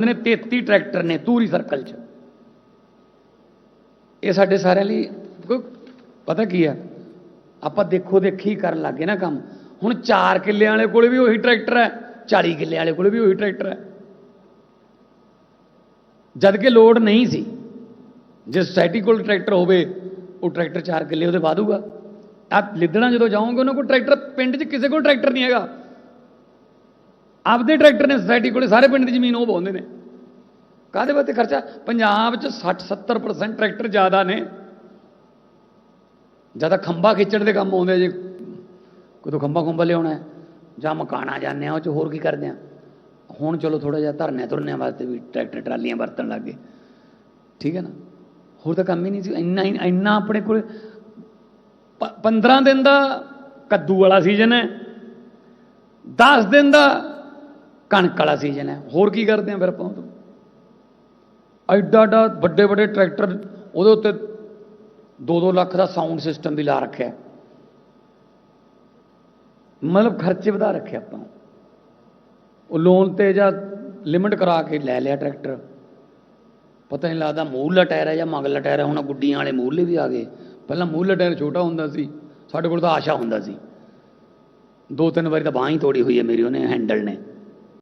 ਨੇ 33 ਟਰੈਕਟਰ ਨੇ ਤੂਰੀ ਸਰਕਲ 'ਚ। ਇਹ ਸਾਡੇ ਸਾਰਿਆਂ ਲਈ ਪਤਾ ਕੀ ਆ? ਆਪਾਂ ਦੇਖੋ ਦੇਖੀ ਕਰਨ ਲੱਗੇ ਨਾ ਕੰਮ। ਹੁਣ 4 ਕਿੱਲੇ ਵਾਲੇ ਕੋਲੇ ਵੀ ਉਹੀ ਟਰੈਕਟਰ ਹੈ 40 ਕਿੱਲੇ ਵਾਲੇ ਕੋਲੇ ਵੀ ਉਹੀ ਟਰੈਕਟਰ ਹੈ। ਜਦ ਕਿ ਲੋਡ ਨਹੀਂ ਸੀ। ਜੇ ਸੋਸਾਇਟੀ ਕੋਲ ਟਰੈਕਟਰ ਹੋਵੇ, ਉਹ ਟਰੈਕਟਰ 4 ਕਿੱਲੇ ਉਹਦੇ ਵਾਧੂਗਾ ਆ। ਲਿੱਦਣਾ ਜਦੋਂ ਜਾਓਗੇ, ਉਹਨਾਂ ਕੋਲ ਟਰੈਕਟਰ ਪਿੰਡ 'ਚ ਕਿਸੇ ਕੋਲ ਟਰੈਕਟਰ ਨਹੀਂ ਹੈਗਾ। ਆਪਦੇ ਟਰੈਕਟਰ ਨੇ ਸੋਸਾਇਟੀ ਕੋਲੇ ਸਾਰੇ ਪਿੰਡ ਦੀ ਜ਼ਮੀਨ ਉਹ ਪਾਉਂਦੇ ਨੇ। ਕਾਹਦੇ ਵਾਸਤੇ ਖਰਚਾ? ਪੰਜਾਬ 'ਚ 60 70% ਟਰੈਕਟਰ ਜ਼ਿਆਦਾ ਨੇ। ਜ਼ਿਆਦਾ ਖੰਭਾ ਖਿੱਚਣ ਦੇ ਕੰਮ ਆਉਂਦੇ ਆ ਜੇ। ਕੋਈ ਖੰਭਾ ਖੰਭਾ ਲਿਆਉਣਾ ਹੈ ਜਾਂ ਮਕਾਨਾ ਜਾਂਦੇ ਆ, ਉਹ ਚ ਹੋਰ ਕੀ ਕਰਦੇ ਆ? ਹੁਣ ਚਲੋ ਥੋੜਾ ਜਿਹਾ ਧਰਨੇ ਤੁਰਨਿਆਂ ਵਾਸਤੇ ਵੀ ਟਰੈਕਟਰ, ਟਰਾਲੀਆਂ ਵਰਤਣ ਲੱਗ ਗਏ। ਠੀਕ ਹੈ ਨਾ? ਹੋਰ ਤਾਂ ਕੰਮ ਹੀ ਨਹੀਂ ਸੀ। ਇੰਨਾ ਹੀ- ਇੰਨਾ ਆਪਣੇ ਕੋਲ 15 ਦਿਨ ਦਾ ਕੱਦੂ ਵਾਲਾ ਸੀਜ਼ਨ ਹੈ। 10 ਦਿਨ ਦਾ ਕਣਕ ਵਾਲਾ ਸੀਜ਼ਨ ਹੈ। ਹੋਰ ਕੀ ਕਰਦੇ ਆ ਫਿਰ ਆਪਾਂ ਉਦੋਂ? ਐਡਾ ਐਡਾ ਵੱਡੇ ਵੱਡੇ ਟਰੈਕਟਰ ਉਹਦੇ ਉੱਤੇ 2-2 ਲੱਖ ਦਾ ਸਾਊਂਡ ਸਿਸਟਮ ਵੀ ਲਾ ਰੱਖਿਆ। ਮਤਲਬ ਖਰਚੇ ਵਧਾ ਰੱਖੇ ਆਪਾਂ। ਉਹ ਲੋਨ ਤੇ ਜਾਂ ਲਿਮਟ ਕਰਾ ਕੇ ਲੈ ਲਿਆ ਟਰੈਕਟਰ। ਪਤਾ ਨਹੀਂ ਲੱਗਦਾ ਮੂਹਰਲਾ ਟਾਇਰ ਹੈ ਜਾਂ ਮਗਲਾ ਟਾਇਰ ਹੈ, ਹੁਣ ਗੁੱਡੀਆਂ ਵਾਲੇ ਮੂਹਰਲੇ ਵੀ ਆ ਗਏ। ਪਹਿਲਾਂ ਮੂਹਰਲਾ ਟਾਇਰ ਛੋਟਾ ਹੁੰਦਾ ਸੀ, ਸਾਡੇ ਕੋਲ ਤਾਂ ਆਸ਼ਾ ਹੁੰਦਾ ਸੀ। ਦੋ ਤਿੰਨ ਵਾਰੀ ਤਾਂ ਬਾਂਹ ਹੀ ਤੋੜੀ ਹੋਈ ਹੈ ਮੇਰੀ, ਉਹਨੇ ਹੈਂਡਲ ਨੇ।